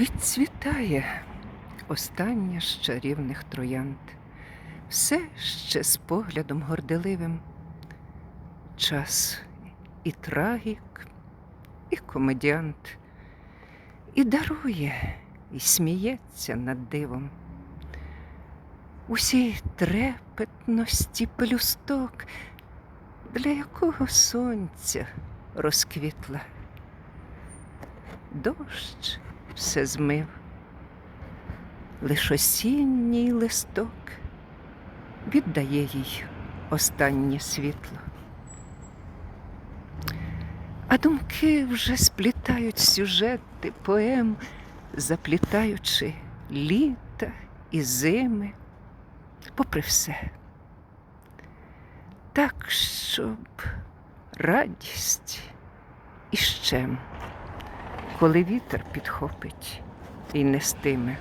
Відцвітає остання з чарівних троянд, все ще з поглядом горделивим. Час і трагік, і комедіант, і дарує, і сміється над дивом. Усій трепетності пелюсток, для якого сонця розквітла. Дощ все змив, лиш осінній листок віддає їй останнє світло. А думки вже сплітають сюжети поем, заплітаючи літа і зими, попри все. Так, щоб радість і щем, коли вітер підхопить і нестиме.